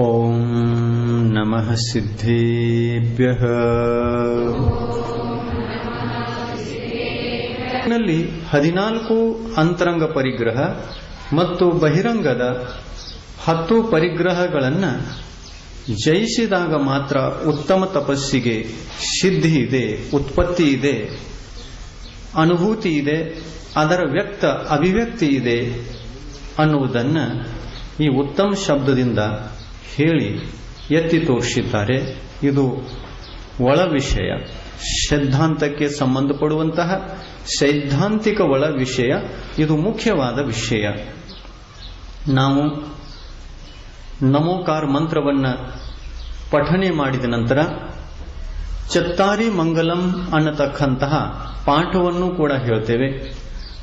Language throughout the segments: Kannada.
ॐ नमः ಸಿದ್ಧೇಭ್ಯಃ ನಲ್ಲಿ ಹದಿನಾಲ್ಕು ಅಂತರಂಗ ಪರಿಗ್ರಹ ಮತ್ತು ಬಹಿರಂಗದ ಹತ್ತು ಪರಿಗ್ರಹಗಳನ್ನು ಜಯಿಸಿದಾಗ ಮಾತ್ರ ಉತ್ತಮ ತಪಸ್ಸಿಗೆ ಸಿದ್ಧಿ ಇದೆ ಉತ್ಪತ್ತಿ ಇದೆ ಅನುಭೂತಿ ಇದೆ ಅದರ ವ್ಯಕ್ತ ಅಭಿವ್ಯಕ್ತಿ ಇದೆ ಅನ್ನುವುದನ್ನು ಈ ಉತ್ತಮ ಶಬ್ದದಿಂದ ಹೇಳಿ ಎತ್ತಿ ತೋರಿಸಿದ್ದಾರೆ. ಇದು ಒಳ ವಿಷಯ. ಸಿದ್ಧಾಂತಕ್ಕೆ ಸಂಬಂಧಪಡುವಂತಹ ಸೈದ್ಧಾಂತಿಕ ಒಳ ವಿಷಯ. ಇದು ಮುಖ್ಯವಾದ ವಿಷಯ. ನಾವು ನಮೋಕಾರ ಮಂತ್ರವನ್ನು ಪಠನೆ ಮಾಡಿದ ನಂತರ ಚತ್ತಾರಿ ಮಂಗಲಂ ಅನ್ನತಕ್ಕಂತಹ ಪಾಠವನ್ನು ಕೂಡ ಹೇಳ್ತೇವೆ.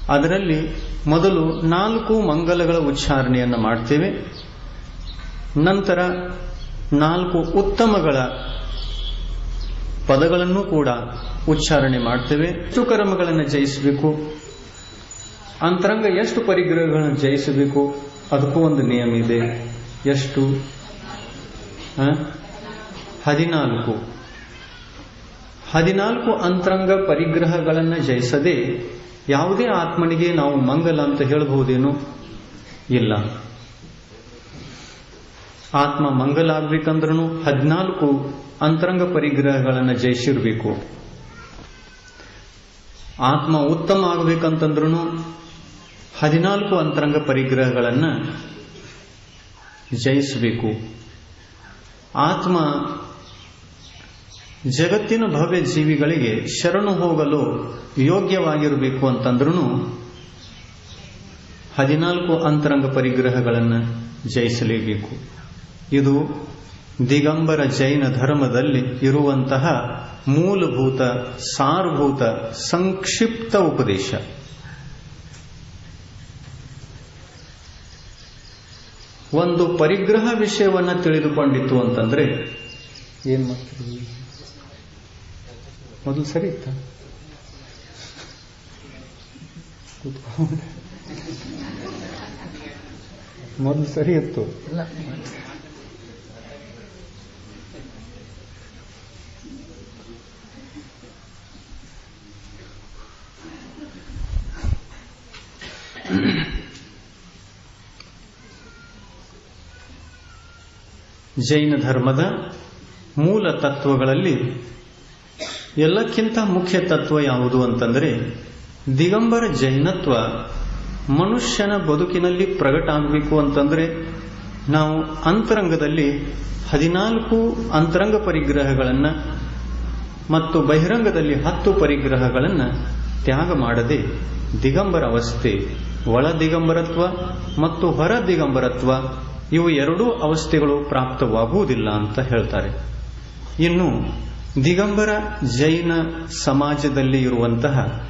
ಅದರಲ್ಲಿ ಮೊದಲು ನಾಲ್ಕು ಮಂಗಲಗಳ ಉಚ್ಚಾರಣೆಯನ್ನು ಮಾಡ್ತೇವೆ. ನಂತರ ನಾಲ್ಕು ಉತ್ತಮಗಳ ಪದಗಳನ್ನು ಕೂಡ ಉಚ್ಚಾರಣೆ ಮಾಡ್ತೇವೆ. ಎಷ್ಟು ಜಯಿಸಬೇಕು. ಅಂತರಂಗ ಎಷ್ಟು ಪರಿಗ್ರಹಗಳನ್ನು ಜಯಿಸಬೇಕು, ಅದಕ್ಕೂ ಒಂದು ನಿಯಮ ಇದೆ. ಎಷ್ಟು? ಹದಿನಾಲ್ಕು. ಹದಿನಾಲ್ಕು ಅಂತರಂಗ ಪರಿಗ್ರಹಗಳನ್ನು ಜಯಿಸದೆ ಯಾವುದೇ ಆತ್ಮನಿಗೆ ನಾವು ಮಂಗಲ ಅಂತ ಹೇಳಬಹುದೇನು? ಇಲ್ಲ. ಆತ್ಮ ಮಂಗಲ ಆಗ್ಬೇಕಂದ್ರೂ ಹದಿನಾಲ್ಕು ಅಂತರಂಗ ಪರಿಗ್ರಹಗಳನ್ನು ಜಯಿಸಿರ್ಬೇಕು. ಆತ್ಮ ಉತ್ತಮ ಆಗ್ಬೇಕಂತಂದ್ರೂ ಹದಿನಾಲ್ಕು ಅಂತರಂಗ ಪರಿಗ್ರಹಗಳನ್ನು ಜಯಿಸಬೇಕು. ಆತ್ಮ ಜಗತ್ತಿನ ಭವ್ಯ ಜೀವಿಗಳಿಗೆ ಶರಣು ಹೋಗಲು ಯೋಗ್ಯವಾಗಿರಬೇಕು ಅಂತಂದ್ರೂ ಹದಿನಾಲ್ಕು ಅಂತರಂಗ ಪರಿಗ್ರಹಗಳನ್ನು ಜಯಿಸಲೇಬೇಕು. ಇದು ದಿಗಂಬರ ಜೈನ ಧರ್ಮದಲ್ಲಿ ಇರುವಂತಹ ಮೂಲಭೂತ ಸಾರಭೂತ ಸಂಕ್ಷಿಪ್ತ ಉಪದೇಶ. ಒಂದು ಪರಿಗ್ರಹ ವಿಷಯವನ್ನು ತಿಳಿದುಕೊಂಡಿತ್ತು ಅಂತಂದ್ರೆ, ಏನ್ ಮಾಡ್ತೀವಿ ಮೊದಲು ಸರಿ ಇತ್ತ? ಮೊದಲು ಸರಿ ಇತ್ತು. ಜೈನ ಧರ್ಮದ ಮೂಲ ತತ್ವಗಳಲ್ಲಿ ಎಲ್ಲಕ್ಕಿಂತ ಮುಖ್ಯ ತತ್ವ ಯಾವುದು ಅಂತಂದರೆ ದಿಗಂಬರ ಜೈನತ್ವ ಮನುಷ್ಯನ ಬದುಕಿನಲ್ಲಿ ಪ್ರಗಟ ಆಗಬೇಕು ಅಂತಂದರೆ ನಾವು ಅಂತರಂಗದಲ್ಲಿ ಹದಿನಾಲ್ಕು ಅಂತರಂಗ ಪರಿಗ್ರಹಗಳನ್ನು ಮತ್ತು ಬಹಿರಂಗದಲ್ಲಿ ಹತ್ತು ಪರಿಗ್ರಹಗಳನ್ನು ತ್ಯಾಗ ಮಾಡದೆ ದಿಗಂಬರ ಅವಸ್ಥೆ, ಒಳ ದಿಗಂಬರತ್ವ ಮತ್ತು ಹೊರ ದಿಗಂಬರತ್ವ ಇವು ಎರಡೂ ಅವಸ್ಥೆಗಳು ಪ್ರಾಪ್ತವಾಗುವುದಿಲ್ಲ ಅಂತ ಹೇಳ್ತಾರೆ. ಇನ್ನು ದಿಗಂಬರ ಜೈನ ಸಮಾಜದಲ್ಲಿ ಇರುವಂತಹ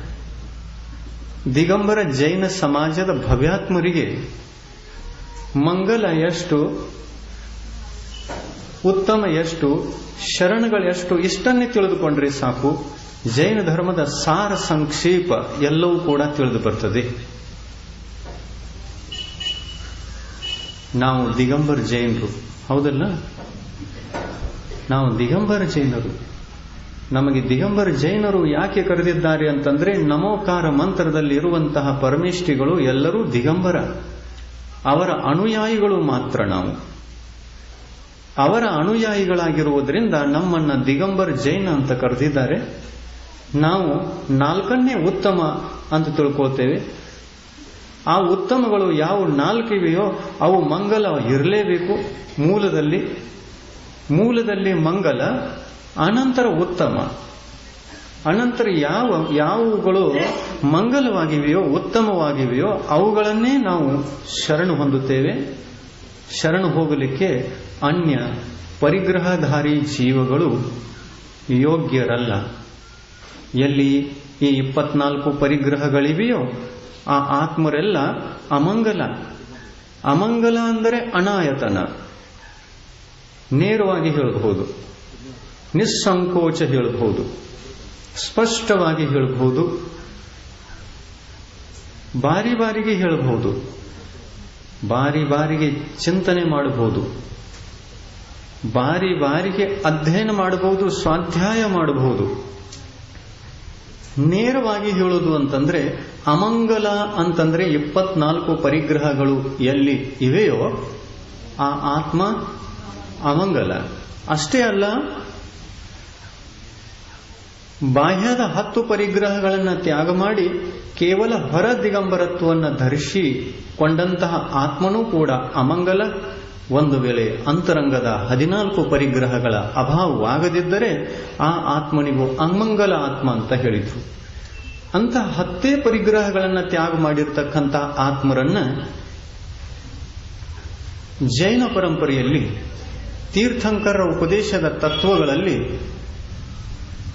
ದಿಗಂಬರ ಜೈನ ಸಮಾಜದ ಭವ್ಯಾತ್ಮರಿಗೆ ಮಂಗಲ ಎಷ್ಟು ಉತ್ತಮ ಎಷ್ಟು ಶರಣಗಳೆಷ್ಟು ಇಷ್ಟನ್ನೇ ತಿಳಿದುಕೊಂಡ್ರೆ ಸಾಕು. ಜೈನ ಧರ್ಮದ ಸಾರ ಸಂಕ್ಷೇಪ ಎಲ್ಲವೂ ಕೂಡ ತಿಳಿದು ಬರ್ತದೆ. ನಾವು ದಿಗಂಬರ ಜೈನರು. ಹೌದಲ್ಲ? ನಾವು ದಿಗಂಬರ ಜೈನರು. ನಮಗೆ ದಿಗಂಬರ ಜೈನರು ಯಾಕೆ ಕರೆದಿದ್ದಾರೆ ಅಂತಂದ್ರೆ ನಮೋಕಾರ ಮಂತ್ರದಲ್ಲಿ ಇರುವಂತಹ ಪರಮೇಷ್ಠಿಗಳು ಎಲ್ಲರೂ ದಿಗಂಬರ. ಅವರ ಅನುಯಾಯಿಗಳು ಮಾತ್ರ ನಾವು. ಅವರ ಅನುಯಾಯಿಗಳಾಗಿರುವುದರಿಂದ ನಮ್ಮನ್ನ ದಿಗಂಬರ ಜೈನ ಅಂತ ಕರೆದಿದ್ದಾರೆ. ನಾವು ನಾಲ್ಕನ್ನೇ ಉತ್ತಮ ಅಂತ ತಿಳ್ಕೊಳ್ತೇವೆ. ಆ ಉತ್ತಮಗಳು ಯಾವ ನಾಲ್ಕಿವೆಯೋ ಅವು ಮಂಗಲ ಇರಲೇಬೇಕು. ಮೂಲದಲ್ಲಿ ಮೂಲದಲ್ಲಿ ಮಂಗಲ, ಅನಂತರ ಉತ್ತಮ. ಅನಂತರ ಯಾವ ಯಾವುಗಳು ಮಂಗಲವಾಗಿವೆಯೋ, ಉತ್ತಮವಾಗಿವೆಯೋ ಅವುಗಳನ್ನೇ ನಾವು ಶರಣು ಹೊಂದುತ್ತೇವೆ. ಶರಣು ಹೋಗಲಿಕ್ಕೆ ಅನ್ಯ ಪರಿಗ್ರಹಧಾರಿ ಜೀವಗಳು ಯೋಗ್ಯರಲ್ಲ. ಎಲ್ಲಿ ಈ ಇಪ್ಪತ್ನಾಲ್ಕು ಪರಿಗ್ರಹಗಳಿವೆಯೋ ಆ ಆತ್ಮರೆಲ್ಲ ಅಮಂಗಲ. ಅಮಂಗಲ ಅಂದರೆ ಅನಾಯತನ. ನೇರವಾಗಿ ಹೇಳಬಹುದು. ನಿಸ್ಸಂಕೋಚ ಹೇಳಬಹುದು. ಸ್ಪಷ್ಟವಾಗಿ ಹೇಳಬಹುದು. ಬಾರಿ ಬಾರಿಗೆ ಹೇಳಬಹುದು. ಬಾರಿ ಬಾರಿಗೆ ಚಿಂತನೆ ಮಾಡಬಹುದು. ಬಾರಿ ಬಾರಿಗೆ ಅಧ್ಯಯನ ಮಾಡಬಹುದು, ಸ್ವಾಧ್ಯಾಯ ಮಾಡಬಹುದು. ನೇರವಾಗಿ ಹೇಳೋದು ಅಂತಂದ್ರೆ, ಅಮಂಗಲ ಅಂತಂದ್ರೆ ಇಪ್ಪತ್ನಾಲ್ಕು ಪರಿಗ್ರಹಗಳು ಎಲ್ಲಿ ಇವೆಯೋ, ಆ ಆತ್ಮ ಅಮಂಗಲ. ಅಷ್ಟೇ ಅಲ್ಲ, ಬಾಹ್ಯದ ಹತ್ತು ಪರಿಗ್ರಹಗಳನ್ನು ತ್ಯಾಗ ಮಾಡಿ, ಕೇವಲ ಹೊರ ದಿಗಂಬರತ್ವವನ್ನು ಧರಿಸಿಕೊಂಡಂತಹ ಆತ್ಮನೂ ಕೂಡ ಅಮಂಗಲ. ಒಂದು ವೇಳೆ ಅಂತರಂಗದ ಹದಿನಾಲ್ಕು ಪರಿಗ್ರಹಗಳ ಅಭಾವವಾಗದಿದ್ದರೆ, ಆ ಆತ್ಮನಿಗೂ ಅಮಂಗಲ ಆತ್ಮ ಅಂತ ಹೇಳಿದ್ರು. ಅಂತಹ ಹತ್ತೇ ಪರಿಗ್ರಹಗಳನ್ನು ತ್ಯಾಗ ಮಾಡಿರ್ತಕ್ಕಂಥ ಆತ್ಮರನ್ನ ಜೈನ ಪರಂಪರೆಯಲ್ಲಿ ತೀರ್ಥಂಕರ ಉಪದೇಶದ ತತ್ವಗಳಲ್ಲಿ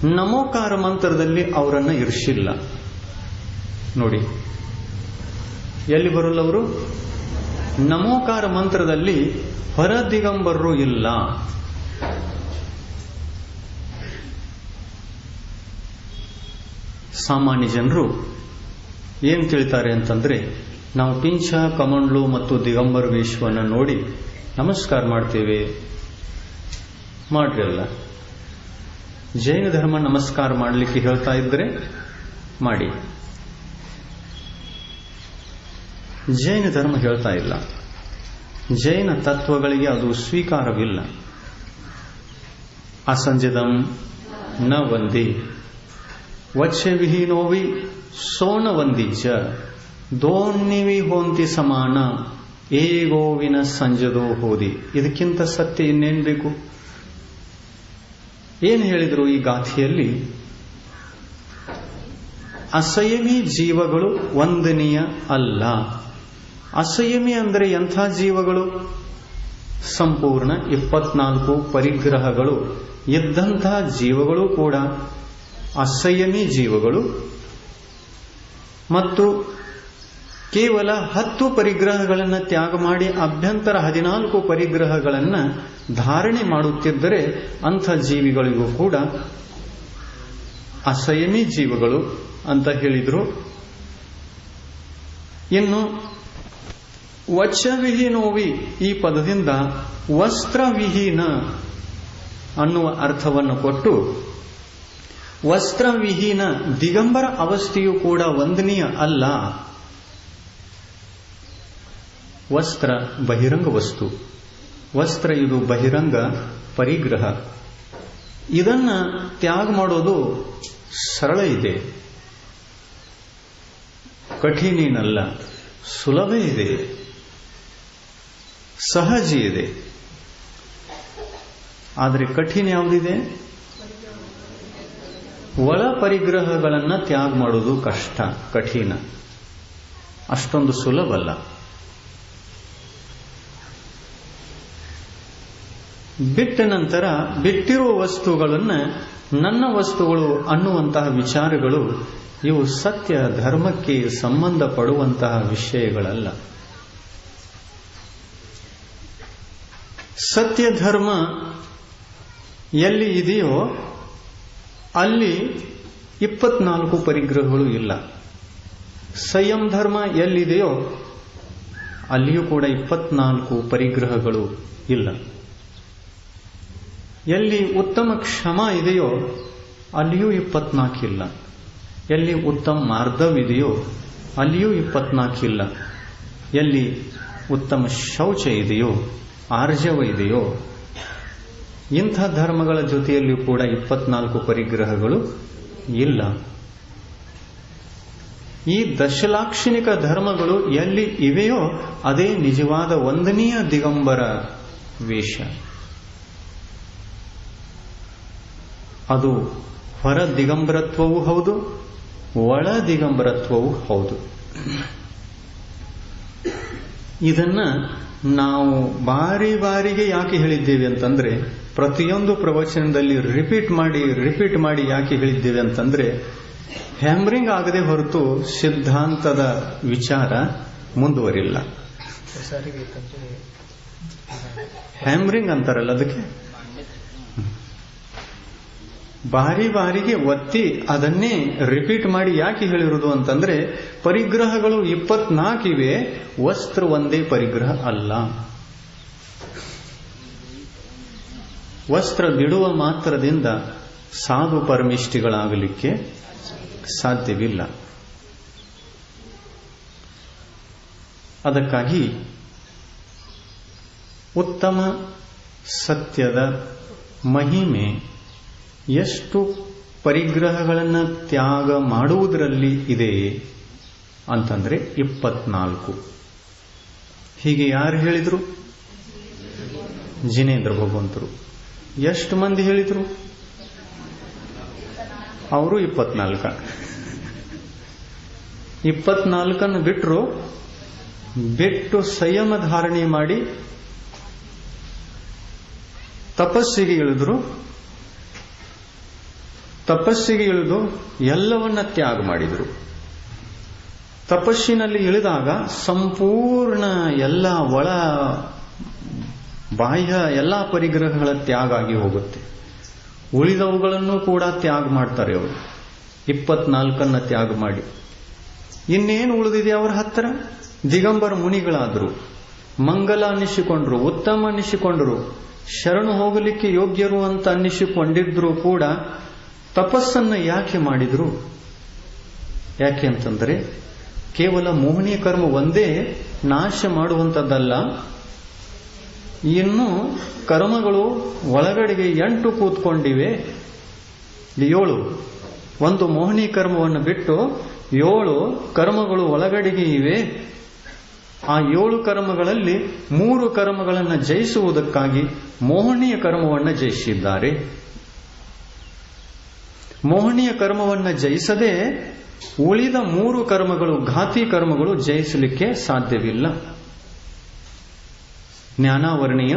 ನಮೋಕಾರ ಮಂತ್ರದಲ್ಲಿ ಅವರನ್ನು ಇರಿಸಿಲ್ಲ. ನೋಡಿ, ಎಲ್ಲಿ ಬರಲ್ಲವರು ನಮೋಕಾರ ಮಂತ್ರದಲ್ಲಿ ಹೊರ ದಿಗಂಬರರು ಇಲ್ಲ. ಸಾಮಾನ್ಯ ಜನರು ಏನ್ ತಿಳಿತಾರೆ ಅಂತಂದ್ರೆ, ನಾವು ಪಿಂಚ, ಕಮಂಡ್ಲು ಮತ್ತು ದಿಗಂಬರ ವೇಷವನ್ನು ನೋಡಿ ನಮಸ್ಕಾರ ಮಾಡ್ತೇವೆ. ಮಾಡ್ರಿ ಅಲ್ಲ. ಜೈನ ಧರ್ಮ ನಮಸ್ಕಾರ ಮಾಡಲಿಕ್ಕೆ ಹೇಳ್ತಾ ಇದ್ರೆ ಮಾಡಿ. ಜೈನ ಧರ್ಮ ಹೇಳ್ತಾ ಇಲ್ಲ. ಜೈನ ತತ್ವಗಳಿಗೆ ಅದು ಸ್ವೀಕಾರವಿಲ್ಲ. ಅಸಂಜದಂ ನ ವಂದಿ. ವಚ್ಛೆ ವಿಹೀನೋವಿ ಸೋನ ವಂದಿ ಚ ದೋನ್ನಿವಿ ಹೋಂತಿ ಸಮಾನ ಏಗೋವಿನ ಸಂಜದೋ ಹೋದಿ. ಇದಕ್ಕಿಂತ ಸತ್ಯ ಇನ್ನೇನ್ ಬೇಕು? ಏನು ಹೇಳಿದರು ಈ ಗಾಥೆಯಲ್ಲಿ? ಅಸಯಮಿ ಜೀವಗಳು ವಂದನೀಯ ಅಲ್ಲ. ಅಸಯಮಿ ಅಂದರೆ ಎಂಥ ಜೀವಗಳು? ಸಂಪೂರ್ಣ ಇಪ್ಪತ್ನಾಲ್ಕು ಪರಿಗ್ರಹಗಳು. ಇದ್ದಂತಹ ಜೀವಗಳು ಕೂಡ ಅಸಯಮಿ ಜೀವಗಳು ಮತ್ತು ಕೇವಲ ಹತ್ತು ಪರಿಗ್ರಹಗಳನ್ನು ತ್ಯಾಗ ಮಾಡಿ ಅಭ್ಯಂತರ ಹದಿನಾಲ್ಕು ಪರಿಗ್ರಹಗಳನ್ನು ಧಾರಣೆ ಮಾಡುತ್ತಿದ್ದರೆ ಅಂಥ ಜೀವಿಗಳಿಗೂ ಕೂಡ ಅಸಯಮಿ ಜೀವಗಳು ಅಂತ ಹೇಳಿದರು. ಇನ್ನು ವಚವಿಹೀನೋವಿ ಈ ಪದದಿಂದ ವಸ್ತ್ರವಿಹೀನ ಅನ್ನುವ ಅರ್ಥವನ್ನು ಕೊಟ್ಟು ವಸ್ತ್ರವಿಹೀನ ದಿಗಂಬರ ಅವಸ್ಥೆಯು ಕೂಡ ವಂದನೀಯ ಅಲ್ಲ. ವಸ್ತ್ರ ಬಹಿರಂಗ ವಸ್ತು. ವಸ್ತ್ರ ಇದು ಬಹಿರಂಗ ಪರಿಗ್ರಹ. ಇದನ್ನ ತ್ಯಾಗ ಮಾಡೋದು ಸರಳ ಇದೆ. ಕಠಿಣೇನಲ್ಲ, ಸುಲಭ ಇದೆ. ಸಹಜ ಇದೆ. ಆದರೆ ಕಠಿಣ ಯಾವುದಿದೆ? ಒಳ ಪರಿಗ್ರಹಗಳನ್ನು ತ್ಯಾಗ ಮಾಡುವುದು ಕಷ್ಟ, ಕಠಿಣ. ಅಷ್ಟೊಂದು ಸುಲಭ ಅಲ್ಲ ಬಿಟ್ಟ ನಂತರ ಬಿಟ್ಟಿರುವ ವಸ್ತುಗಳನ್ನು ನನ್ನ ವಸ್ತುಗಳು ಅನ್ನುವಂತಹ ವಿಚಾರಗಳು ಇವು ಸತ್ಯ, ಧರ್ಮಕ್ಕೆ ಸಂಬಂಧಪಡುವಂತಹ ವಿಷಯಗಳಲ್ಲ. ಸತ್ಯ, ಧರ್ಮ ಎಲ್ಲಿ ಇದೆಯೋ ಅಲ್ಲಿ ಇಪ್ಪತ್ನಾಲ್ಕು ಪರಿಗ್ರಹಗಳು ಇಲ್ಲ. ಸಂಯಂ ಧರ್ಮ ಎಲ್ಲಿದೆಯೋ ಅಲ್ಲಿಯೂ ಕೂಡ ಇಪ್ಪತ್ನಾಲ್ಕು ಪರಿಗ್ರಹಗಳು ಇಲ್ಲ. ಎಲ್ಲಿ ಉತ್ತಮ ಕ್ಷಮ ಇದೆಯೋ ಅಲ್ಲಿಯೂ ಇಪ್ಪತ್ನಾಲ್ಕಿಲ್ಲ ಎಲ್ಲಿ ಉತ್ತಮ ಮಾರ್ಧವಿದೆಯೋ ಅಲ್ಲಿಯೂ ಇಪ್ಪತ್ನಾಲ್ಕಿಲ್ಲ ಎಲ್ಲಿ ಉತ್ತಮ ಶೌಚ ಇದೆಯೋ, ಆರ್ಜವ ಇದೆಯೋ ಇಂಥ ಧರ್ಮಗಳ ಜೊತೆಯಲ್ಲಿಯೂ ಕೂಡ ಇಪ್ಪತ್ನಾಲ್ಕು ಪರಿಗ್ರಹಗಳು ಇಲ್ಲ. ಈ ದಶಲಾಕ್ಷಣಿಕ ಧರ್ಮಗಳು ಎಲ್ಲಿ ಇವೆಯೋ ಅದೇ ನಿಜವಾದ ಒಂದನೆಯ ದಿಗಂಬರ ವೇಷ. ಅದು ಹೊರ ದಿಗಂಬರತ್ವವೂ ಹೌದು, ಒಳ ದಿಗಂಬರತ್ವವೂ ಹೌದು. ಇದನ್ನ ನಾವು ಬಾರಿ ಬಾರಿಗೆ ಯಾಕೆ ಹೇಳಿದ್ದೇವೆ ಅಂತಂದ್ರೆ ಪ್ರತಿಯೊಂದು ಪ್ರವಚನದಲ್ಲಿ ರಿಪೀಟ್ ಮಾಡಿ ರಿಪೀಟ್ ಮಾಡಿ ಯಾಕೆ ಹೇಳಿದ್ದೇವೆ ಅಂತಂದ್ರೆ ಹ್ಯಾಮ್ರಿಂಗ್ ಆಗದೆ ಹೊರತು ಸಿದ್ಧಾಂತದ ವಿಚಾರ ಮುಂದುವರಿಲ್ಲ. ಹ್ಯಾಮ್ರಿಂಗ್ ಅಂತಾರಲ್ಲ ಅದಕ್ಕೆ? ಬಾರಿ ಬಾರಿಗೆ ಒತ್ತಿ ಅದನ್ನೇ ರಿಪೀಟ್ ಮಾಡಿ ಯಾಕೆ ಹೇಳಿರುವುದು ಅಂತಂದ್ರೆ, ಪರಿಗ್ರಹಗಳು ಇಪ್ಪತ್ನಾಲ್ಕಿವೆ, ವಸ್ತ್ರ ಒಂದೇ ಪರಿಗ್ರಹ ಅಲ್ಲ. ವಸ್ತ್ರ ಬಿಡುವ ಮಾತ್ರದಿಂದ ಸಾಧು ಪರಮಿಷ್ಠಿಗಳಾಗಲಿಕ್ಕೆ ಸಾಧ್ಯವಿಲ್ಲ. ಅದಕ್ಕಾಗಿ ಉತ್ತಮ ಸತ್ಯದ ಮಹಿಮೆ ಎಷ್ಟು ಪರಿಗ್ರಹಗಳನ್ನು ತ್ಯಾಗ ಮಾಡುವುದರಲ್ಲಿ ಇದೆ ಅಂತಂದರೆ ಇಪ್ಪತ್ನಾಲ್ಕು. ಹೀಗೆ ಯಾರು ಹೇಳಿದರು? ಜಿನೇಂದ್ರ ಭಗವಂತರು. ಎಷ್ಟು ಮಂದಿ ಹೇಳಿದರು? ಅವರು ಇಪ್ಪತ್ನಾಲ್ಕ. ಇಪ್ಪತ್ನಾಲ್ಕನ್ನು ಬಿಟ್ಟರು ಬಿಟ್ಟು ಸಂಯಮ ಧಾರಣೆ ಮಾಡಿ ತಪಸ್ಸಿಗೆ ಇಳಿದ್ರು. ತಪಸ್ಸಿಗೆ ಇಳಿದು ಎಲ್ಲವನ್ನ ತ್ಯಾಗ ಮಾಡಿದರು. ತಪಸ್ಸಿನಲ್ಲಿ ಇಳಿದಾಗ ಸಂಪೂರ್ಣ ಎಲ್ಲ ಒಳ ಬಾಹ್ಯ ಎಲ್ಲ ಪರಿಗ್ರಹಗಳ ತ್ಯಾಗ ಆಗಿ ಹೋಗುತ್ತೆ. ಉಳಿದವುಗಳನ್ನು ಕೂಡ ತ್ಯಾಗ ಮಾಡ್ತಾರೆ ಅವರು. ಇಪ್ಪತ್ನಾಲ್ಕನ್ನ ತ್ಯಾಗ ಮಾಡಿ. ಇನ್ನೇನು ಉಳಿದಿದೆ ಅವರ ಹತ್ತಿರ ದಿಗಂಬರ ಮುನಿಗಳಾದರು. ಮಂಗಲ ಅನ್ನಿಸಿಕೊಂಡ್ರು, ಉತ್ತಮ ಅನ್ನಿಸಿಕೊಂಡರು. ಶರಣು ಹೋಗಲಿಕ್ಕೆ ಯೋಗ್ಯರು ಅಂತ ಅನ್ನಿಸಿಕೊಂಡಿದ್ರು ಕೂಡ ತಪಸ್ಸನ್ನ ಯಾಕೆ ಮಾಡಿದ್ರು? ಯಾಕೆ ಅಂತಂದ್ರೆ ಕೇವಲ ಮೋಹಿನಿ ಕರ್ಮ ಒಂದೇ ನಾಶ ಮಾಡುವಂಥದ್ದಲ್ಲ ಇನ್ನು ಕರ್ಮಗಳು ಒಳಗಡೆಗೆ ಎಂಟು ಕೂತ್ಕೊಂಡಿವೆ. ಏಳು. ಒಂದು ಮೋಹಿನಿ ಕರ್ಮವನ್ನು ಬಿಟ್ಟು ಏಳು ಕರ್ಮಗಳು ಒಳಗಡೆಗೆ ಇವೆ. ಆ ಏಳು ಕರ್ಮಗಳಲ್ಲಿ ಮೂರು ಕರ್ಮಗಳನ್ನು ಜಯಿಸುವುದಕ್ಕಾಗಿ ಮೋಹನೀಯ ಕರ್ಮವನ್ನು ಜಯಿಸಿದ್ದಾರೆ. ಮೋಹನೀಯ ಕರ್ಮವನ್ನು ಜಯಿಸದೆ ಉಳಿದ ಮೂರು ಕರ್ಮಗಳು ಘಾತಿ ಕರ್ಮಗಳು ಜಯಿಸಲಿಕ್ಕೆ ಸಾಧ್ಯವಿಲ್ಲ. ಜ್ಞಾನಾವರ್ಣೀಯ,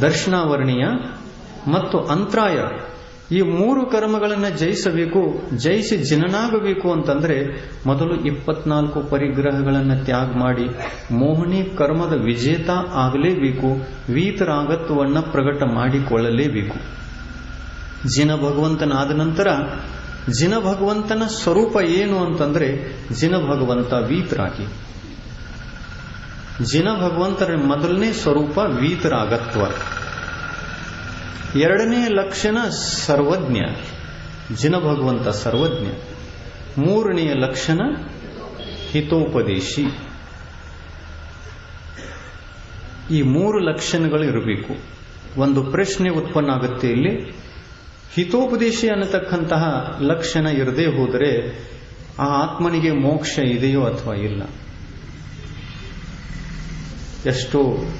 ದರ್ಶನಾವರಣೀಯ ಮತ್ತು ಅಂತರಾಯ ಈ ಮೂರು ಕರ್ಮಗಳನ್ನು ಜಯಿಸಬೇಕು, ಜಯಿಸಿ ಜನನಾಗಬೇಕು ಅಂತಂದ್ರೆ ಮೊದಲು ಇಪ್ಪತ್ನಾಲ್ಕು ಪರಿಗ್ರಹಗಳನ್ನು ತ್ಯಾಗ ಮಾಡಿ ಮೋಹಿನಿ ಕರ್ಮದ ವಿಜೇತ ಆಗಲೇಬೇಕು, ವೀತರಾಗತ್ವವನ್ನು ಪ್ರಕಟ ಮಾಡಿಕೊಳ್ಳಲೇಬೇಕು. ಜಿನ ಭಗವಂತನಾದ ನಂತರ ಜಿನ ಭಗವಂತನ ಸ್ವರೂಪ ಏನು ಅಂತಂದ್ರೆ ಜಿನ ಭಗವಂತ ವೀತರಾಗಿ. ಜಿನ ಭಗವಂತರ ಮೊದಲನೇ ಸ್ವರೂಪ ವೀತರಾಗತ್ವ. ಎರಡನೇ ಲಕ್ಷಣ ಸರ್ವಜ್ಞ. ಜಿನ ಭಗವಂತ ಸರ್ವಜ್ಞ. ಮೂರನೆಯ ಲಕ್ಷಣ ಹಿತೋಪದೇಶಿ. ಈ ಮೂರು ಲಕ್ಷಣಗಳು ಇರಬೇಕು. ಒಂದು ಪ್ರಶ್ನೆ ಉತ್ಪನ್ನ ಆಗುತ್ತೆ ಇಲ್ಲಿ. ಹಿತೋಪದೇಶಿ ಅನ್ನತಕ್ಕಂತಹ ಲಕ್ಷಣ ಇರದೇ ಹೋದರೆ ಆ ಆತ್ಮನಿಗೆ ಮೋಕ್ಷ ಇದೆಯೋ ಅಥವಾ ಇಲ್ಲ? ಎಷ್ಟೋ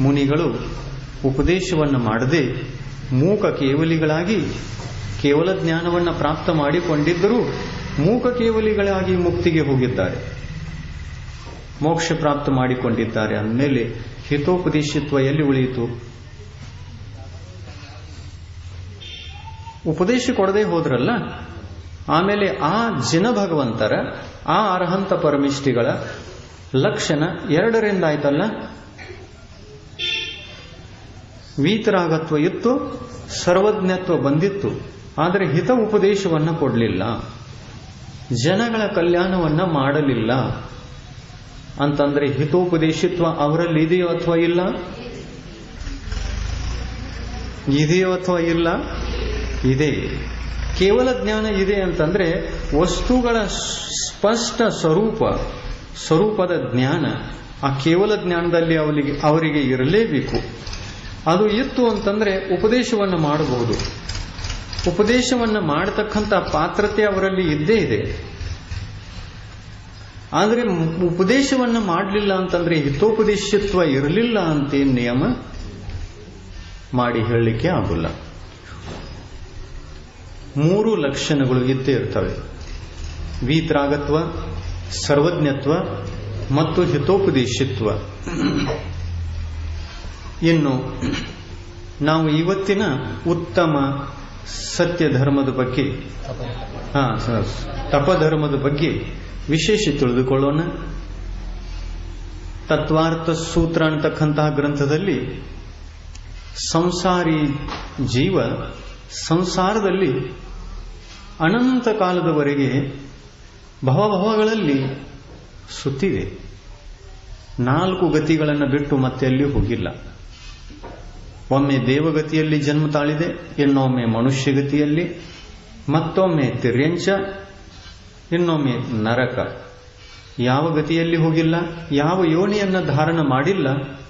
ಮುನಿಗಳು ಉಪದೇಶವನ್ನು ಮಾಡದೆ ಮೂಕ ಕೇವಲಿಗಳಾಗಿ ಕೇವಲ ಜ್ಞಾನವನ್ನು ಪ್ರಾಪ್ತ ಮಾಡಿಕೊಂಡಿದ್ದರೂ ಮೂಕ ಕೇವಲಿಗಳಾಗಿ ಮುಕ್ತಿಗೆ ಹೋಗಿದ್ದಾರೆ. ಮೋಕ್ಷ ಪ್ರಾಪ್ತ ಮಾಡಿಕೊಂಡಿದ್ದಾರೆ ಅಂದಮೇಲೆ ಹಿತೋಪದೇಶಿತ್ವ ಎಲ್ಲಿ ಉಳಿಯಿತು? ಉಪದೇಶ ಕೊಡದೆ ಹೋದ್ರಲ್ಲ? ಆಮೇಲೆ ಆ ಜಿನ ಭಗವಂತರ, ಆ ಅರ್ಹಂತ ಪರಮಿಷ್ಠಿಗಳ ಲಕ್ಷಣ ಎರಡರಿಂದ ಆಯ್ತಲ್ಲ? ವೀತರಾಗತ್ವ ಇತ್ತು, ಸರ್ವಜ್ಞತ್ವ ಬಂದಿತ್ತು, ಆದರೆ ಹಿತ ಉಪದೇಶವನ್ನ ಕೊಡಲಿಲ್ಲ. ಜನಗಳ ಕಲ್ಯಾಣವನ್ನ ಮಾಡಲಿಲ್ಲ. ಅಂತಂದ್ರೆ ಹಿತೋಪದೇಶಿತ್ವ ಅವರಲ್ಲಿ ಇದೆಯೋ ಅಥವಾ ಇಲ್ಲ? ಇದೆಯೋ ಅಥವಾ ಇಲ್ಲ? ಇದೆ. ಕೇವಲ ಜ್ಞಾನ ಇದೆ ಅಂತಂದ್ರೆ ವಸ್ತುಗಳ ಸ್ಪಷ್ಟ ಸ್ವರೂಪ. ಸ್ವರೂಪದ ಜ್ಞಾನ, ಆ ಕೇವಲ ಜ್ಞಾನದಲ್ಲಿ ಅವರಿಗೆ ಅವರಿಗೆ ಇರಲೇಬೇಕು. ಅದು ಇತ್ತು ಅಂತಂದ್ರೆ ಉಪದೇಶವನ್ನು ಮಾಡಬಹುದು. ಉಪದೇಶವನ್ನು ಮಾಡತಕ್ಕಂಥ ಪಾತ್ರತೆ ಅವರಲ್ಲಿ ಇದ್ದೇ ಇದೆ. ಆದರೆ ಉಪದೇಶವನ್ನು ಮಾಡಲಿಲ್ಲ ಅಂತಂದ್ರೆ ಹಿತೋಪದೇಶತ್ವ ಇರಲಿಲ್ಲ ಅಂತ ನಿಯಮ ಮಾಡಿ ಹೇಳಲಿಕ್ಕೆ ಆಗಲ್ಲ. ಮೂರು ಲಕ್ಷಣಗಳು ಇದ್ದೇ ಇರ್ತವೆ. ವೀತರಾಗತ್ವ ಸರ್ವಜ್ಞತ್ವ ಮತ್ತು ಹಿತೋಪದೇಶಿತ್ವ. ಇನ್ನು ನಾವು ಇವತ್ತಿನ ಉತ್ತಮ ಸತ್ಯ ಧರ್ಮದ ಬಗ್ಗೆ ತಪಧರ್ಮದ ಬಗ್ಗೆ ವಿಶೇಷ ತಿಳಿದುಕೊಳ್ಳೋಣ. ತತ್ವಾರ್ಥ ಸೂತ್ರ ಅಂತಕ್ಕಂತಹ ಗ್ರಂಥದಲ್ಲಿ ಸಂಸಾರಿ ಜೀವ ಸಂಸಾರದಲ್ಲಿ ಅನಂತ ಕಾಲದವರೆಗೆ ಭವಭವಗಳಲ್ಲಿ ಸುತ್ತಿದೆ. ನಾಲ್ಕು ಗತಿಗಳನ್ನು ಬಿಟ್ಟು ಮತ್ತೆ ಅಲ್ಲಿ ಹೋಗಿಲ್ಲ. ಒಮ್ಮೆ ದೇವಗತಿಯಲ್ಲಿ ಜನ್ಮ ತಾಳಿದೆ, ಇನ್ನೊಮ್ಮೆ ಮನುಷ್ಯಗತಿಯಲ್ಲಿ, ಮತ್ತೊಮ್ಮೆ ತಿರ್ಯಂಚ, ಇನ್ನೊಮ್ಮೆ ನರಕ. ಯಾವ ಗತಿಯಲ್ಲಿ ಹೋಗಿಲ್ಲ, ಯಾವ ಯೋನಿಯನ್ನು ಧಾರಣ ಮಾಡಿಲ್ಲ,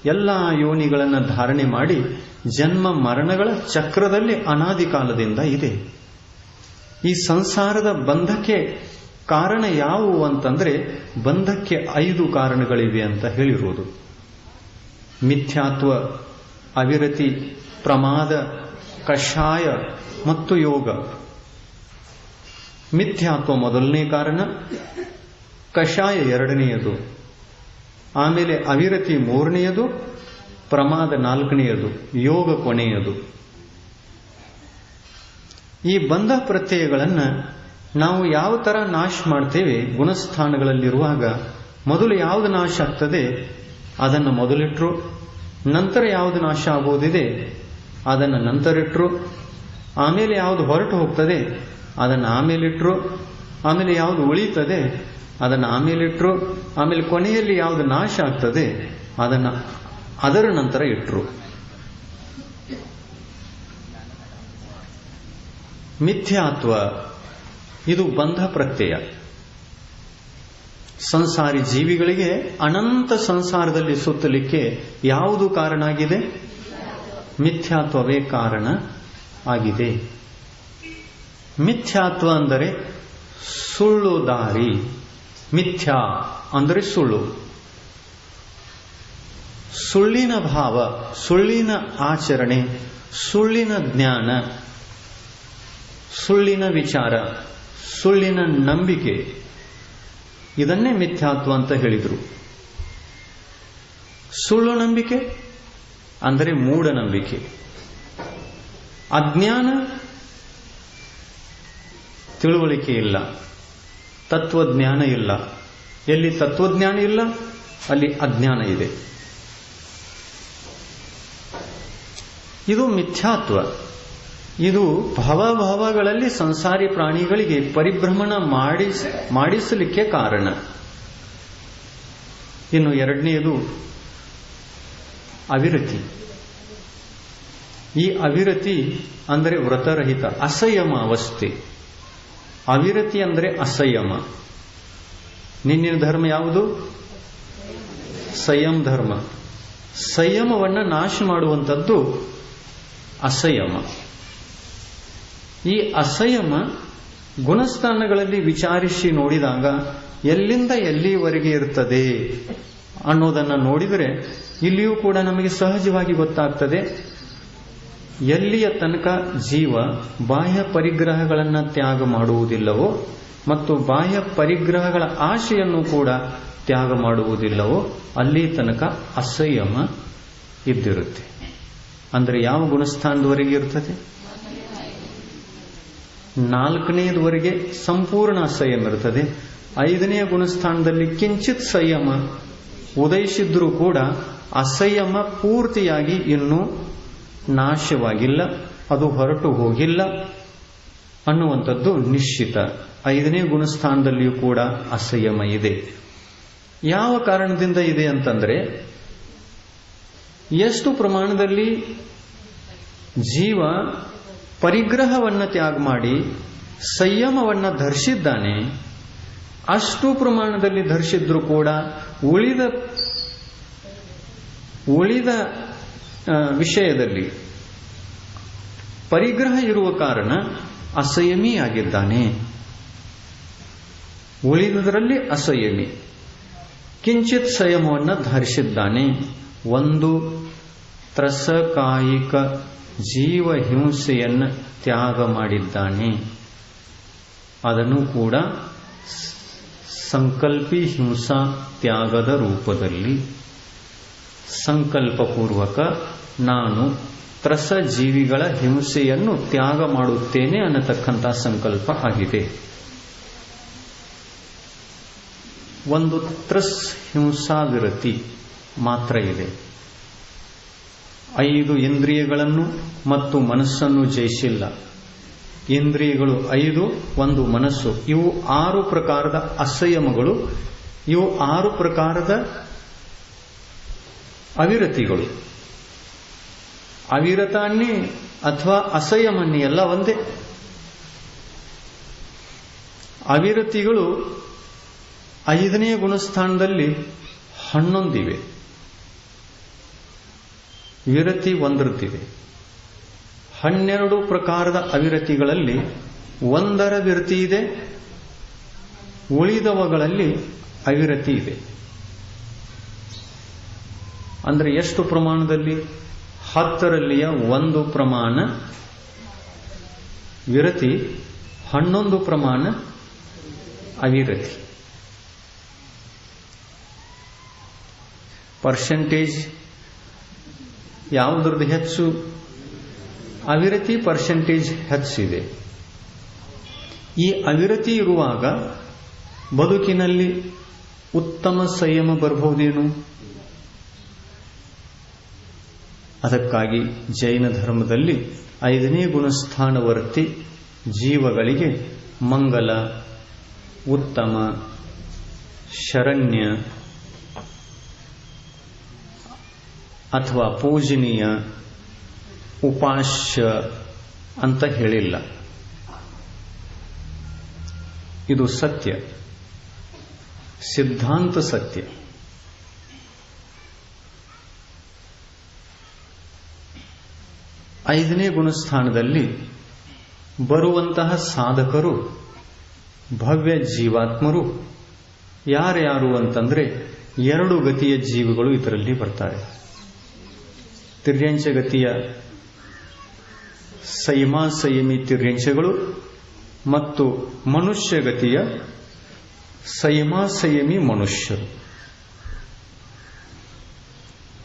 ಎಲ್ಲ ಯೋನಿಗಳನ್ನು ಧಾರಣೆ ಮಾಡಿ ಜನ್ಮ ಮರಣಗಳ ಚಕ್ರದಲ್ಲಿ ಅನಾದಿ ಕಾಲದಿಂದ ಇದೆ. ಈ ಸಂಸಾರದ ಬಂಧಕ್ಕೆ ಕಾರಣ ಯಾವುವು ಅಂತಂದ್ರೆ ಬಂಧಕ್ಕೆ ಐದು ಕಾರಣಗಳಿವೆ ಅಂತ ಹೇಳಿರುವುದು ಮಿಥ್ಯಾತ್ವ, ಅವಿರತಿ, ಪ್ರಮಾದ, ಕಷಾಯ ಮತ್ತು ಯೋಗ. ಮಿಥ್ಯಾತ್ವ ಮೊದಲನೇ ಕಾರಣ, ಕಷಾಯ ಎರಡನೆಯದು. ಆಮೇಲೆ ಅವಿರತಿ ಮೂರನೆಯದು, ಪ್ರಮಾದ ನಾಲ್ಕನೆಯದು, ಯೋಗ ಕೊನೆಯದು. ಈ ಬಂಧ ಪ್ರತ್ಯಯಗಳನ್ನು ನಾವು ಯಾವ ತರ ನಾಶ ಮಾಡ್ತೇವೆ ಗುಣಸ್ಥಾನಗಳಲ್ಲಿರುವಾಗ ಮೊದಲು ಯಾವುದು ನಾಶ ಆಗ್ತದೆ? ಅದನ್ನು ಮೊದಲಿಟ್ರು, ನಂತರ ಯಾವುದು ನಾಶ ಆಗುವುದಿದೆ ಅದನ್ನು ನಂತರಿಟ್ರು, ಆಮೇಲೆ ಯಾವುದು ಹೊರಟು ಹೋಗ್ತದೆ? ಅದನ್ನು ಆಮೇಲಿಟ್ರು, ಆಮೇಲೆ ಯಾವುದು ಉಳಿತದೆ ಅದನ್ನು ಆಮೇಲಿಟ್ರು, ಆಮೇಲೆ ಕೊನೆಯಲ್ಲಿ ಯಾವುದು ನಾಶ ಆಗ್ತದೆ? ಅದನ್ನು ಅದರ ನಂತರ ಇಟ್ರು. ಮಿಥ್ಯಾತ್ವ. ಇದು ಬಂಧ ಪ್ರತ್ಯಯ. ಸಂಸಾರಿ ಜೀವಿಗಳಿಗೆ ಅನಂತ ಸಂಸಾರದಲ್ಲಿ ಸುತ್ತಲಿಕ್ಕೆ ಯಾವುದು ಕಾರಣ ಆಗಿದೆ? ಮಿಥ್ಯಾತ್ವವೇ ಕಾರಣ ಆಗಿದೆ. ಮಿಥ್ಯಾತ್ವ ಅಂದರೆ ಸುಳ್ಳು ದಾರಿ. ಮಿಥ್ಯಾ ಅಂದರೆ ಸುಳ್ಳು. ಸುಳ್ಳಿನ ಭಾವ, ಸುಳ್ಳಿನ ಆಚರಣೆ, ಸುಳ್ಳಿನ ಜ್ಞಾನ, ಸುಳ್ಳಿನ ವಿಚಾರ. ಸುಳ್ಳಿನ ನಂಬಿಕೆ. ಇದನ್ನೇ ಮಿಥ್ಯಾತ್ವ ಅಂತ ಹೇಳಿದರು. ಸುಳ್ಳು ನಂಬಿಕೆ ಅಂದರೆ ಮೂಢನಂಬಿಕೆ ಅಜ್ಞಾನ ತಿಳುವಳಿಕೆ ಇಲ್ಲ. ತತ್ವಜ್ಞಾನ ಇಲ್ಲ. ಎಲ್ಲಿ ತತ್ವಜ್ಞಾನ ಇಲ್ಲ, ಅಲ್ಲಿ ಅಜ್ಞಾನ ಇದೆ. ಇದು ಮಿಥ್ಯಾತ್ವ. ಇದು ಭವಭವಗಳಲ್ಲಿ ಸಂಸಾರಿ ಪ್ರಾಣಿಗಳಿಗೆ ಪರಿಭ್ರಮಣ ಮಾಡಿಸ್ ಮಾಡಿಸಲಿಕ್ಕೆ ಕಾರಣ. ಇನ್ನು ಎರಡನೆಯದು ಅವಿರತಿ. ಈ ಅವಿರತಿ ಅಂದರೆ ವ್ರತರಹಿತ, ಅಸಯಮ ಅವಸ್ಥೆ. ಅವಿರತಿ ಅಂದರೆ ಅಸಯಮ. ನಿನ್ನಿನ ಧರ್ಮ ಯಾವುದು? ಸಂಯಮ ಧರ್ಮ. ಸಂಯಮವನ್ನು ನಾಶ ಮಾಡುವಂಥದ್ದು ಅಸಂಯಮ. ಈ ಅಸಯಮ ಗುಣಸ್ಥಾನಗಳಲ್ಲಿ ವಿಚಾರಿಸಿ ನೋಡಿದಾಗ ಎಲ್ಲಿಂದ ಎಲ್ಲಿವರೆಗೆ ಇರ್ತದೆ ಅನ್ನೋದನ್ನು ನೋಡಿದರೆ ಇಲ್ಲಿಯೂ ಕೂಡ ನಮಗೆ ಸಹಜವಾಗಿ ಗೊತ್ತಾಗ್ತದೆ. ಎಲ್ಲಿಯ ತನಕ ಜೀವ ಬಾಹ್ಯ ಪರಿಗ್ರಹಗಳನ್ನು ತ್ಯಾಗ ಮಾಡುವುದಿಲ್ಲವೋ ಮತ್ತು ಬಾಹ್ಯ ಪರಿಗ್ರಹಗಳ ಆಶೆಯನ್ನು ಕೂಡ ತ್ಯಾಗ ಮಾಡುವುದಿಲ್ಲವೋ ಅಲ್ಲಿ ತನಕ ಅಸಂಯಮ ಇದ್ದಿರುತ್ತೆ. ಅಂದರೆ ಯಾವ ಗುಣಸ್ಥಾನದವರೆಗೆ ಇರ್ತದೆ? ನಾಲ್ಕನೆಯದವರೆಗೆ ಸಂಪೂರ್ಣ ಸಂಯಮ ಇರ್ತದೆ ಐದನೆಯ ಗುಣಸ್ಥಾನದಲ್ಲಿ ಕಿಂಚಿತ್ ಸಂಯಮ ಉದಯಿಸಿದ್ರೂ ಕೂಡ ಅಸಂಯಮ ಪೂರ್ತಿಯಾಗಿ ಇನ್ನೂ ನಾಶವಾಗಿಲ್ಲ, ಅದು ಹೊರಟು ಹೋಗಿಲ್ಲ ಅನ್ನುವಂಥದ್ದು ನಿಶ್ಚಿತ. ಐದನೇ ಗುಣಸ್ಥಾನದಲ್ಲಿಯೂ ಕೂಡ ಅಸಂಯಮ ಇದೆ. ಯಾವ ಕಾರಣದಿಂದ ಇದೆ ಅಂತಂದ್ರೆ, ಎಷ್ಟು ಪ್ರಮಾಣದಲ್ಲಿ ಜೀವ ಪರಿಗ್ರಹವನ್ನು ತ್ಯಾಗ ಮಾಡಿ ಸಂಯಮವನ್ನು ಧರಿಸಿದ್ದಾನೆ ಅಷ್ಟು ಪ್ರಮಾಣದಲ್ಲಿ ಧರಿಸಿದ್ರು ಕೂಡ ಉಳಿದ ಉಳಿದ ವಿಷಯದಲ್ಲಿ ಪರಿಗ್ರಹ ಇರುವ ಕಾರಣ ಅಸಂಯಮಿಯಾಗಿದ್ದಾನೆ ಉಳಿದದರಲ್ಲಿ ಅಸಯಮಿ. ಕಿಂಚಿತ್ ಸಂಯಮವನ್ನು ಧರಿಸಿದ್ದಾನೆ ಒಂದು ತ್ರಸಕಾಯಿಕ ಜೀವ ಹಿಂಸೆಯನ್ನು ತ್ಯಾಗ ಮಾಡಿದ್ದಾನೆ. ಅದನ್ನು ಕೂಡ ಸಂಕಲ್ಪಿ ಹಿಂಸಾ ತ್ಯಾಗದ ರೂಪದಲ್ಲಿ ಸಂಕಲ್ಪಪೂರ್ವಕ ನಾನು ತ್ರಸ ಜೀವಿಗಳ ಹಿಂಸೆಯನ್ನು ತ್ಯಾಗ ಮಾಡುತ್ತೇನೆ ಅನ್ನತಕ್ಕಂಥ ಸಂಕಲ್ಪ ಆಗಿದೆ. ಒಂದು ತ್ರಸ್ ಹಿಂಸಾವಿರತಿ ಮಾತ್ರ ಇದೆ. ಐದು ಇಂದ್ರಿಯಗಳನ್ನು ಮತ್ತು ಮನಸ್ಸನ್ನು ಜಯಿಸಿಲ್ಲ. ಇಂದ್ರಿಯಗಳು ಐದು, ಒಂದು ಮನಸ್ಸು. ಇವು ಆರು ಪ್ರಕಾರದ ಅಸಂಯಮಗಳು. ಇವು ಆರು ಪ್ರಕಾರದ ಅವಿರತಿಗಳು. ಅವಿರತಾನ್ನೇ ಅಥವಾ ಅಸಯಮನ್ನಿ ಎಲ್ಲ ಒಂದೇ. ಅವಿರತಿಗಳು ಐದನೇ ಗುಣಸ್ಥಾನದಲ್ಲಿ ಹನ್ನೊಂದಿವೆ. ವಿರತಿ ಒಂದರದ್ದಿದೆ ಹನ್ನೆರಡು ಪ್ರಕಾರದ ಅವಿರತಿಗಳಲ್ಲಿ ಒಂದರ ವಿರತಿ ಇದೆ, ಉಳಿದವುಗಳಲ್ಲಿ ಅವಿರತಿ ಇದೆ. ಅಂದರೆ ಎಷ್ಟು ಪ್ರಮಾಣದಲ್ಲಿ? ಹತ್ತರಲ್ಲಿಯ ಒಂದು ಪ್ರಮಾಣ ವಿರತಿ, ಹನ್ನೊಂದು ಪ್ರಮಾಣ ಅವಿರತಿ. ಪರ್ಸೆಂಟೇಜ್ ಯಾವುದ್ರದ್ದು ಹೆಚ್ಚು? ಅವಿರತಿ ಪರ್ಸೆಂಟೇಜ್ ಹೆಚ್ಚಿದೆ. ಈ ಅವಿರತಿ ಇರುವಾಗ ಬದುಕಿನಲ್ಲಿ ಉತ್ತಮ ಸಂಯಮ ಬರಬಹುದೇನು? ಅದಕ್ಕಾಗಿ ಜೈನ ಧರ್ಮದಲ್ಲಿ ಐದನೇ ಗುಣಸ್ಥಾನವರ್ತಿ ಜೀವಗಳಿಗೆ ಮಂಗಲ, ಉತ್ತಮ, ಶರಣ್ಯ ಅಥವಾ ಪೂಜನೀಯ ಉಪಾಶ್ಯ ಅಂತ ಹೇಳಿಲ್ಲ. ಇದು ಸತ್ಯ. ಸಿದ್ಧಾಂತ ಸತ್ಯ. ಐದನೇ ಗುಣಸ್ಥಾನದಲ್ಲಿ ಬರುವಂತಹ ಸಾಧಕರು, ಭವ್ಯ ಜೀವಾತ್ಮರು ಯಾರ್ಯಾರು ಅಂತಂದ್ರೆ ಎರಡು ಗತಿಯ ಜೀವಿಗಳು ಇದರಲ್ಲಿ ಬರ್ತಾರೆ. ತಿರ್ಯಂಚ ಗತಿಯ ಸಂಯಮ ಸಂಯಮಿ ತಿರ್ಯಂಚಗಳು ಮತ್ತು ಮನುಷ್ಯಗತಿಯ ಸಂಯಮ ಸಂಯಮಿ ಮನುಷ್ಯರು.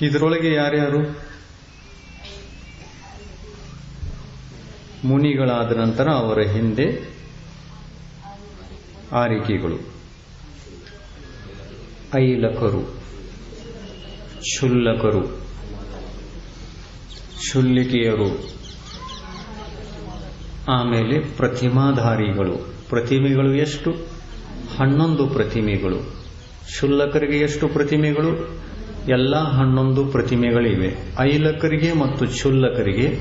ಇದರೊಳಗೆ ಯಾರ್ಯಾರು? ಮುನಿಗಳಾದ ನಂತರ ಅವರ ಹಿಂದೆ ಆರಿಕೆಗಳು. ಐಲಕರು, ಕ್ಷುಲ್ಲಕರು ಶುಲ್ಲಿಕೆಯರು. ಆಮೇಲೆ ಪ್ರತಿಮಾಧಾರಿಗಳು. ಪ್ರತಿಮೆಗಳು ಎಷ್ಟು? ಹನ್ನೊಂದು ಪ್ರತಿಮೆಗಳು. ಶುಲ್ಲಕರಿಗೆ ಎಷ್ಟು ಪ್ರತಿಮೆಗಳು? ಎಲ್ಲ ಹನ್ನೊಂದು ಪ್ರತಿಮೆಗಳಿವೆ. ಐಲಕರಿಗೆ ಮತ್ತು ಶುಲ್ಲಕರಿಗೆ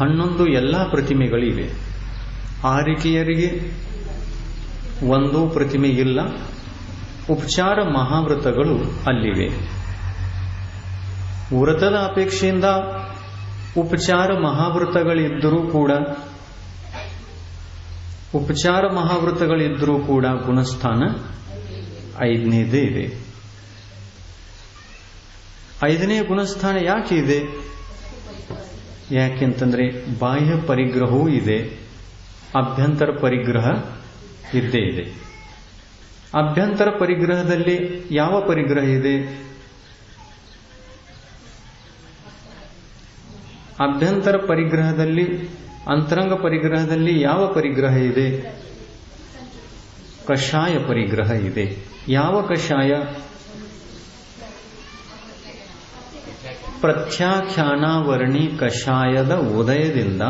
ಹನ್ನೊಂದು ಎಲ್ಲ ಪ್ರತಿಮೆಗಳಿವೆ. ಆರಿಕೆಯರಿಗೆ ಒಂದು ಪ್ರತಿಮೆ ಇಲ್ಲ. ಉಪಚಾರ ಮಹಾವ್ರತಗಳು ಅಲ್ಲಿವೆ. ವ್ರತದ ಅಪೇಕ್ಷೆಯಿಂದ ಉಪಚಾರ ಮಹಾವೃತಗಳಿದ್ದರೂ ಕೂಡ, ಉಪಚಾರ ಮಹಾವೃತಗಳಿದ್ದರೂ ಕೂಡ ಗುಣಸ್ಥಾನ ಐದನೇದೇ ಇದೆ ಐದನೇ ಗುಣಸ್ಥಾನ ಯಾಕೆ ಇದೆ? ಯಾಕೆಂತಂದ್ರೆ ಬಾಹ್ಯ ಪರಿಗ್ರಹವೂ ಇದೆ, ಅಭ್ಯಂತರ ಪರಿಗ್ರಹ ಇದ್ದೇ ಇದೆ. ಅಭ್ಯಂತರ ಪರಿಗ್ರಹದಲ್ಲಿ ಯಾವ ಪರಿಗ್ರಹ ಇದೆ? ಅಭ್ಯಂತರ ಪರಿಗ್ರಹದಲ್ಲಿ, ಅಂತರಂಗ ಪರಿಗ್ರಹದಲ್ಲಿ ಯಾವ ಪರಿಗ್ರಹ ಇದೆ? ಕಷಾಯ ಪರಿಗ್ರಹ ಇದೆ. ಯಾವ ಕಷಾಯ? ಪ್ರತ್ಯಾಖ್ಯಾನಾವರಣಿ ಕಷಾಯದ ಉದಯದಿಂದ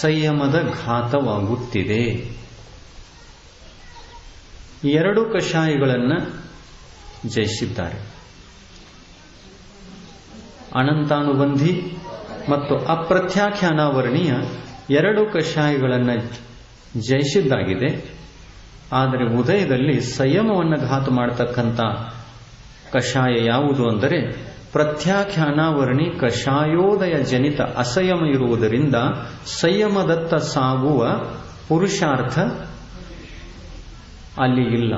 ಸಂಯಮದ ಘಾತವಾಗುತ್ತಿದೆ. ಎರಡು ಕಷಾಯಗಳನ್ನು ಜಯಿಸಿದ್ದಾರೆ. ಅನಂತಾನುಬಂಧಿ ಮತ್ತು ಅಪ್ರತ್ಯಾಖ್ಯಾನಾವರಣೀಯ ಎರಡು ಕಷಾಯಗಳನ್ನು ಜಯಿಸಿದ್ದಾಗಿದೆ. ಆದರೆ ಉದಯದಲ್ಲಿ ಸಂಯಮವನ್ನು ಘಾತ ಮಾಡತಕ್ಕಂಥ ಕಷಾಯ ಯಾವುದು ಅಂದರೆ ಪ್ರತ್ಯಾಖ್ಯಾನಾವರಣಿ ಕಷಾಯೋದಯ ಜನಿತ ಅಸಯಮ ಇರುವುದರಿಂದ ಸಂಯಮದತ್ತ ಸಾಗುವ ಪುರುಷಾರ್ಥ ಅಲ್ಲಿ ಇಲ್ಲ.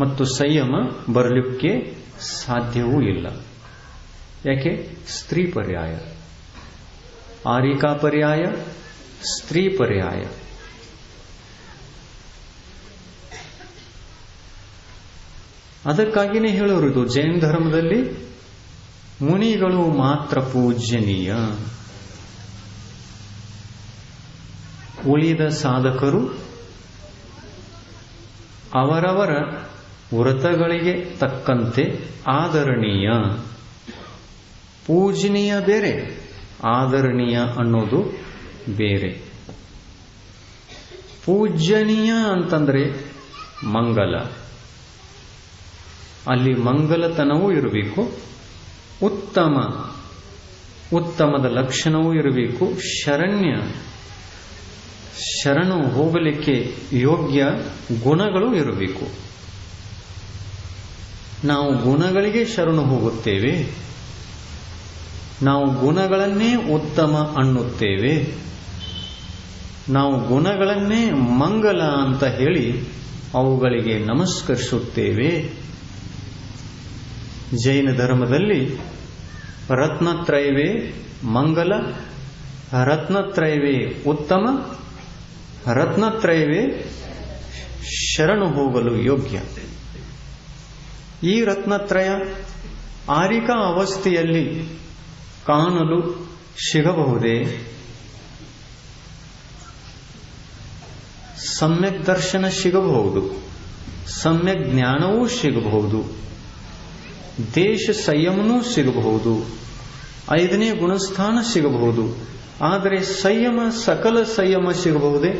ಮತ್ತು ಸಂಯಮ ಬರಲಿಕ್ಕೆ ಸಾಧ್ಯವೂ ಇಲ್ಲ. ಯಾಕೆ? ಸ್ತ್ರೀ ಪರ್ಯಾಯ. ಆರಿಕಾ ಪರ್ಯಾಯ, ಸ್ತ್ರೀ ಪರ್ಯಾಯ. ಅದಕ್ಕಾಗಿಯೇ ಹೇಳೋರು ಜೈನ ಧರ್ಮದಲ್ಲಿ ಮುನಿಗಳು ಮಾತ್ರ ಪೂಜ್ಯನೀಯ. ಉಳಿದ ಸಾಧಕರು ಅವರವರ ವ್ರತಗಳಿಗೆ ತಕ್ಕಂತೆ ಆದರಣೀಯ. ಪೂಜನೀಯ ಬೇರೆ. ಆದರಣೀಯ ಅನ್ನೋದು ಬೇರೆ. ಪೂಜನೀಯ ಅಂತಂದ್ರೆ ಮಂಗಲ. ಅಲ್ಲಿ ಮಂಗಲತನವೂ ಇರಬೇಕು ಉತ್ತಮ. ಉತ್ತಮದ ಲಕ್ಷಣವೂ ಇರಬೇಕು ಶರಣ್ಯ. ಶರಣು ಹೋಗಲಿಕ್ಕೆ ಯೋಗ್ಯ ಗುಣಗಳು ಇರಬೇಕು. ನಾವು ಗುಣಗಳಿಗೆ ಶರಣು ಹೋಗುತ್ತೇವೆ. ನಾವು ಗುಣಗಳನ್ನೇ ಉತ್ತಮ ಅನ್ನುತ್ತೇವೆ. ನಾವು ಗುಣಗಳನ್ನೇ ಮಂಗಲ ಅಂತ ಹೇಳಿ ಅವುಗಳಿಗೆ ನಮಸ್ಕರಿಸುತ್ತೇವೆ. ಜೈನ ಧರ್ಮದಲ್ಲಿ ರತ್ನತ್ರಯವೇ ಮಂಗಲ, ರತ್ನತ್ರಯವೇ ಉತ್ತಮ, ರತ್ನತ್ರಯವೇ ಶರಣು ಹೋಗಲು ಯೋಗ್ಯ. ಈ ರತ್ನತ್ರಯ ಆರಿಕಾ ಅವಸ್ಥೆಯಲ್ಲಿ ಕಾಣಲು ಸಿಗಬಹುದೇ? ಸಮ್ಯಕ್ ದರ್ಶನ ಸಿಗಬಹುದು, ಸಮ್ಯಕ್ ಜ್ಞಾನವೂ ಸಿಗಬಹುದು, ದೇಶ ಸಂಯಮನೂ ಸಿಗಬಹುದು, ಐದನೇ ಗುಣಸ್ಥಾನ ಸಿಗಬಹುದು, ಆದರೆ ಸಂಯಮ, ಸಕಲ ಸಂಯಮ ಸಿಗಬಹುದೇ?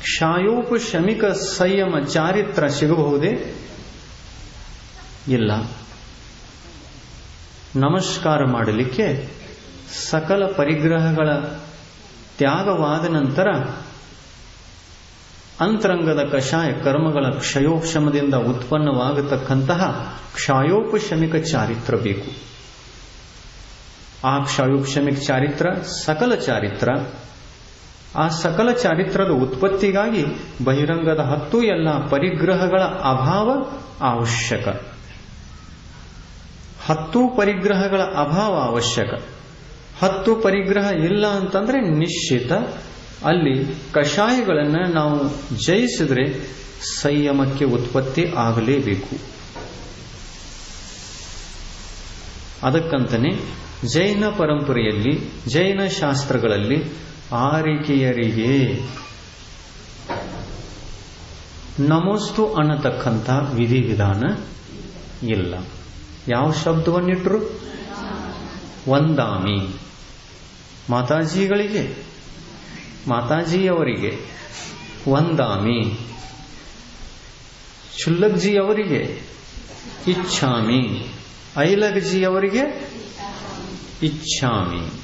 ಕ್ಷಾಯೋಪಶಮಿಕ ಸಂಯಮ, ಚಾರಿತ್ರ ಸಿಗಬಹುದೇ? ಇಲ್ಲ. ನಮಸ್ಕಾರ ಮಾಡಲಿಕ್ಕೆ ಸಕಲ ಪರಿಗ್ರಹಗಳ ತ್ಯಾಗವಾದ ನಂತರ ಅಂತರಂಗದ ಕಷಾಯ ಕರ್ಮಗಳ ಕ್ಷಯೋಕ್ಷಮದಿಂದ ಉತ್ಪನ್ನವಾಗತಕ್ಕಂತಹ ಕ್ಷಾಯೋಪಶಮಿಕ ಚಾರಿತ್ರ ಬೇಕು. ಆ ಕ್ಷಾಯೋಪಶಮಿಕ ಚಾರಿತ್ರ ಸಕಲ ಚಾರಿತ್ರ. ಆ ಸಕಲ ಚಾರಿತ್ರದ ಉತ್ಪತ್ತಿಗಾಗಿ ಬಹಿರಂಗದ ಹತ್ತು ಎಲ್ಲ ಪರಿಗ್ರಹಗಳ ಅಭಾವ ಅವಶ್ಯಕ. ಹತ್ತು ಪರಿಗ್ರಹಗಳ ಅಭಾವ ಅವಶ್ಯಕ. ಹತ್ತು ಪರಿಗ್ರಹ ಇಲ್ಲ ಅಂತಂದ್ರೆ ನಿಶ್ಚಿತ. ಅಲ್ಲಿ ಕಷಾಯಗಳನ್ನು ನಾವು ಜಯಿಸಿದ್ರೆ ಸಂಯಮಕ್ಕೆ ಉತ್ಪತ್ತಿ ಆಗಲೇಬೇಕು. ಅದಕ್ಕಂತನೇ ಜೈನ ಪರಂಪರೆಯಲ್ಲಿ, ಜೈನ ಶಾಸ್ತ್ರಗಳಲ್ಲಿ ಆರಿಕೆಯರಿಗೆ ನಮೋಸ್ತು ಅನ್ನತಕ್ಕಂಥ ವಿಧಿವಿಧಾನ ಇಲ್ಲ. ಯಾವ ಶಬ್ದವನ್ನಿಟ್ರು? ವಂದಾಮಿ. ಮಾತಾಜಿಗಳಿಗೆ. ಮಾತಾಜಿಯವರಿಗೆ. ವಂದಾಮಿ. ಶುಲ್ಲಗ್ಜಿಯವರಿಗೆ ಇಚ್ಛಾಮಿ. ಐಲಗ್ಜಿಯವರಿಗೆ. ಇಚ್ಛಾಮಿ.